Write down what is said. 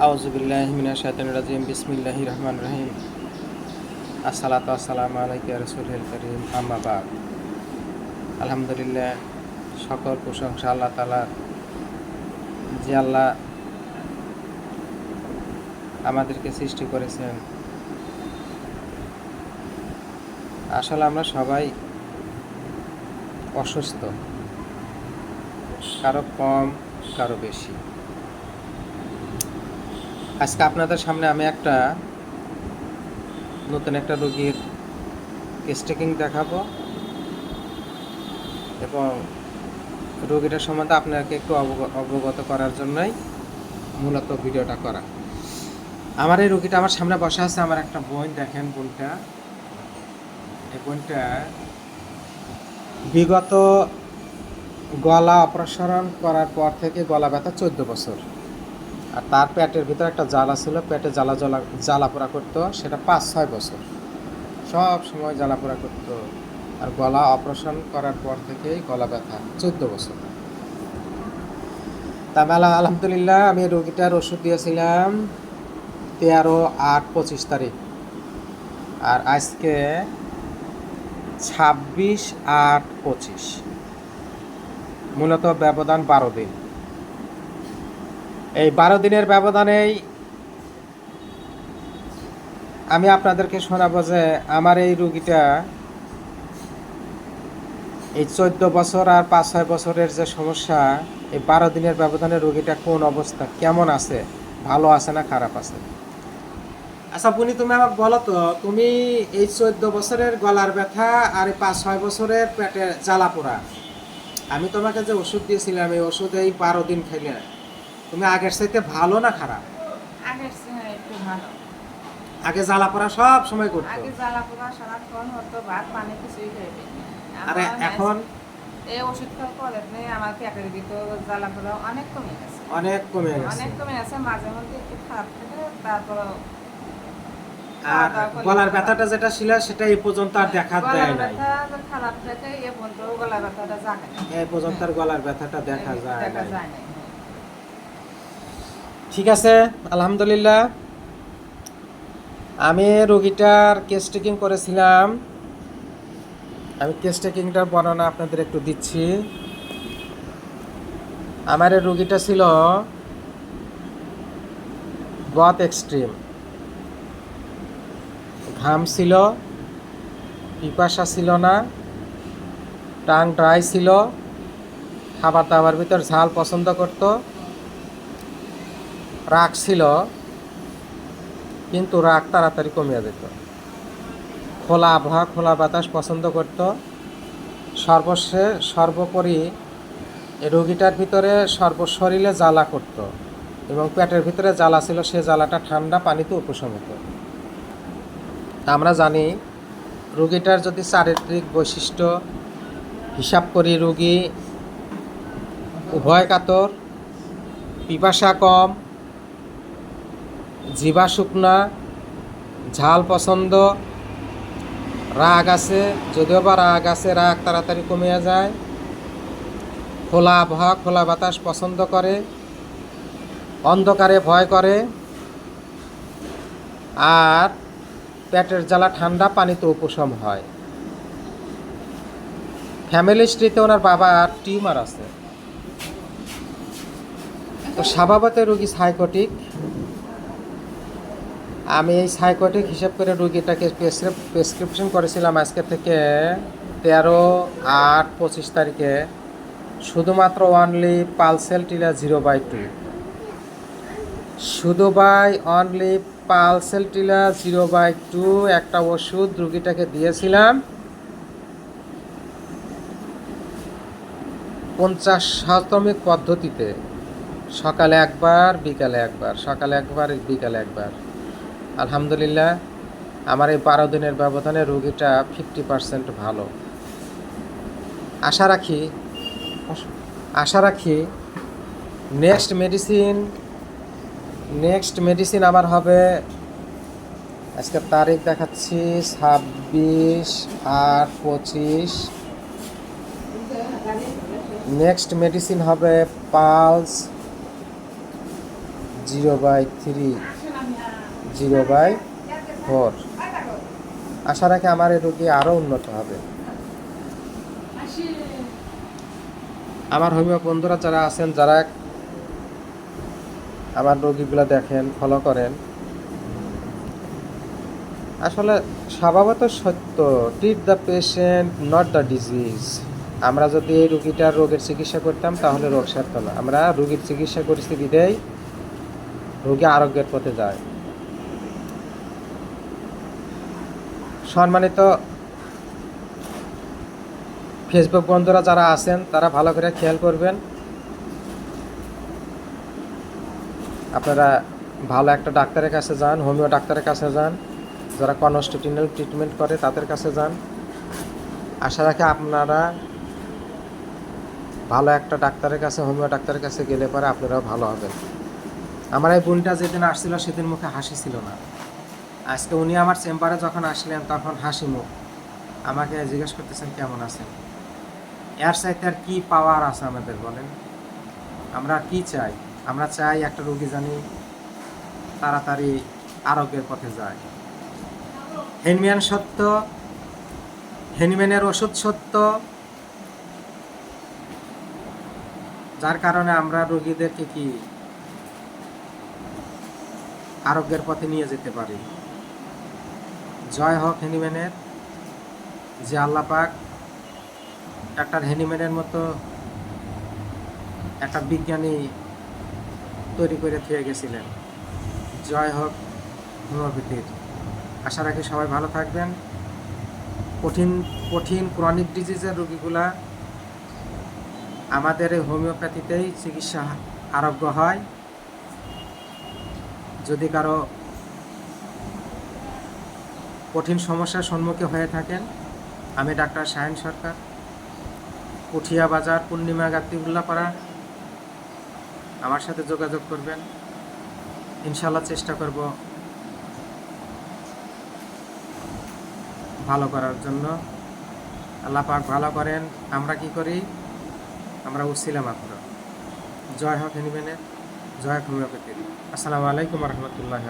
রহমান রহিম আলাইকা আলহামদুলিল্লাহ সকল প্রশংসা আল্লাহ তালার যে আল্লাহ আমাদেরকে সৃষ্টি করেছেন। আসলে আমরা সবাই অসুস্থ। কারও কম, কারও বেশি। আজকে আপনাদের সামনে আমি একটা নতুন একটা রোগীর স্টেকিং দেখাবো এবং রোগীটার সম্বন্ধে আপনাকে একটু অবগ- অবগত করার জন্যই মূলত ভিডিওটা করা। আমার এই রোগীটা আমার সামনে বসা আছে, আমার একটা বোন, দেখেন বোনটা। এই বোনটা বিগত গলা অপারেশন করার পর থেকে গলা ব্যথা চোদ্দ বছর। আর তার পেটের ভিতরে একটা জ্বালা ছিল, পেটে জ্বালা জ্বালা জ্বালা পোড়া করতো, সেটা পাঁচ, ছয় বছর। সব সময় জ্বালা পোড়া করতো। আর গলা অপারেশন করার পর থেকেই গলা ব্যথা, চোদ্দ বছর। তা মেলা, আলহামদুলিল্লাহ, আমি রোগীটার ওষুধ দিয়েছিলাম তেরো আট পঁচিশ তারিখ। আর আজকে ছাব্বিশ আট পঁচিশ। মূলত ব্যবধান বারো দিন। এই বারো দিনের ব্যবধানেই আমি আপনাদেরকে শোনাবো যে আমার এই রুগীটা এই চোদ্দ বছর আর পাঁচ ছয় বছরের যে সমস্যা, এই বারো দিনের ব্যবধানে রুগীটা কোন অবস্থা, কেমন আছে, ভালো আছে না খারাপ আছে? আচ্ছা পুনি তুমি আমাকে বলো তো, তুমি এই চোদ্দ বছরের গলার ব্যথা আর এই পাঁচ ছয় বছরের পেটে জ্বালা পোড়া, আমি তোমাকে যে ওষুধ দিয়েছিলাম, এই ওষুধ এই বারো দিন খাইলে তুমি আগের চাইতে ভালো না খারাপ? আগের চেয়ে একটু ভালো। আগে জ্বালা পোড়া সব সময় করতো? আগে জ্বালা পোড়া সারাক্ষণ হতো ভাত পানি কিছুই খাইবে আরে এখন এই ওষুধ খাওয়ার পরে আমার পেটের ভিতর জ্বালা পোড়া অনেক কমে গেছে। অনেক কমে গেছে। অনেক কমে গেছে মাঝে মধ্যে একটু খারাপ থাকে তারপর আর গলার ব্যথাটা যেটা ছিল সেটা এই পর্যন্ত আর দেখা দেয় গলার ব্যথা তো খারাপ থাকে এ পর্যন্ত গলা ব্যথাটা জাগে না এই পর্যন্ত আর গলার ব্যথাটা দেখা যায় দেখা যায় না ঠিক আছে, আলহামদুলিল্লাহ। আমি রোগীটার কেস টেকিং করেছিলাম। আমি কেস টেকিংটার বর্ণনা আপনাদের একটু দিচ্ছি। আমার রোগীটা ছিল গত এক্সট্রিম ঘাম ছিল, পিপাসা ছিল না, টাং ড্রাই ছিল, খাবার দাবার ভিতর ঝাল পছন্দ করতো। রাগ ছিল, কিন্তু রাগ তাড়াতাড়ি কমিয়ে যেত। খোলা আবহাওয়া, খোলা বাতাস পছন্দ করত। সর্বশেষ সর্বোপরি রোগীটার ভিতরে সর্বশরীরে জ্বালা করত এবং পেটের ভিতরে জ্বালা ছিল, সে জ্বালাটা ঠান্ডা পানিতে উপশম হতো। আমরা জানি, রোগীটার যদি চারিত্রিক বৈশিষ্ট্য, হিসাব করি রোগী উভয় কাতর, পিপাসা কম জিবা শুকনা, ঝাল পছন্দ, রাগ আছে, যদিও বা রাগ আছে, রাগ তাড়াতাড়ি কমিয়া যায়। খোলা আবহাওয়া, খোলা বাতাস পছন্দ করে, অন্ধকারে ভয় করে। আর পেটের জ্বালা ঠান্ডা, পানিতে উপশম হয়। ফ্যামিলি স্ট্রিতে ওনার বাবার টিউমার আছে। তো স্বভাবত রুগী সাইকোটিক আমি এই সাইকোটিক হিসাব করে রুগীটাকে প্রেসক্রিপশন করেছিলাম আজকে থেকে তেরো আট পঁচিশ তারিখে। শুধুমাত্র only pulsatilla zero by two শুধু by only pulsatilla zero by two একটা ওষুধ রুগীটাকে দিয়েছিলাম। পঞ্চাশ শতমিক পদ্ধতিতে। সকালে একবার, বিকালে একবার, সকালে একবার, বিকালে একবার। আলহামদুলিল্লাহ, আমার এই বারো দিনের ব্যবধানে রোগীটা ফিফটি পার্সেন্ট ভালো। আশা রাখি আশা রাখি নেক্সট মেডিসিন নেক্সট মেডিসিন আমার হবে, আজকে তারিখ দেখাচ্ছি ছাব্বিশ আট পঁচিশ। নেক্সট মেডিসিন হবে pulse zero by three zero by four. আশা রাখি আমার এই রোগী আরও উন্নত হবে। আমার হোমিও বন্ধুরা যারা আছেন, যারা আমার রোগীগুলো দেখেন ফলো করেন। আসলে স্বভাবত সত্য treat the patient not the disease আমরা যদি এই রুগীটার রোগের চিকিৎসা করতাম, তাহলে রোগ সারত না। আমরা রুগীর চিকিৎসা করেছি বিদেই রোগী আরোগ্যের পথে যায়। সম্মানিত ফেসবুক বন্ধুরা যারা আছেন, তারা ভালো করে খেয়াল করবেন। আপনারা ভালো একটা ডাক্তারের কাছে যান, হোমিও ডাক্তারের কাছে যান। যারা কনস্টিটিউশনাল ট্রিটমেন্ট করে, তাদের কাছে যান। আশা রাখি আপনারা ভালো একটা ডাক্তারের কাছে, হোমিও ডাক্তারের কাছে গেলে পরে আপনারাও ভালো হবেন। আমার এই বোনটা যেদিন আসছিল, সেদিন মুখে হাসি ছিল না। আজকে উনি আমার চেম্বারে যখন আসলেন, তখন হাসি মুখ। আমাকে জিজ্ঞেস করতেছেন, কেমন আছেন? এর চাইতে আর কি পাওয়ার আছে আমাদের, বলেন? আমরা কি চাই? আমরা চাই একটা রোগী জানি তাড়াতাড়ি আরোগ্যের পথে যায়। হেনম্যান সত্য, হেনম্যানের ওষুধ সত্য। যার কারণে আমরা রোগীদেরকে কি আরোগ্যের পথে নিয়ে যেতে পারি? জয় হোক হেনিম্যানের, যে আল্লাহ পাক ডাক্তার হেনিম্যানের মতো একটা বিজ্ঞানী তৈরি করে থিয়ে গেছিলেন। জয় হোক হোমিওপ্যাথির। আশা রাখি সবাই ভালো থাকবেন। কঠিন কঠিন ক্রনিক ডিজিজের রোগীগুলা আমাদের এই হোমিওপ্যাথিতেই চিকিৎসা আরোগ্য হয়। যদি কারও কঠিন সমস্যার সম্মুখীন হয়ে থাকেন। আমি ডাক্তার সায়ন সরকার পুঠিয়া বাজার, পূর্ণিমা গাতিউল্লাপাড়া আমার সাথে যোগাযোগ করবেন। ইনশাল্লাহ চেষ্টা করব ভালো করার জন্য। আল্লাহ পাক ভালো করেন। আমরা কি করি? আমরা উচ্ছিলা মাত্র। জয় হোক হেনিমেনের জয় হোমিওপ্যাথির আসসালামু আলাইকুম রহমতুল্লাহ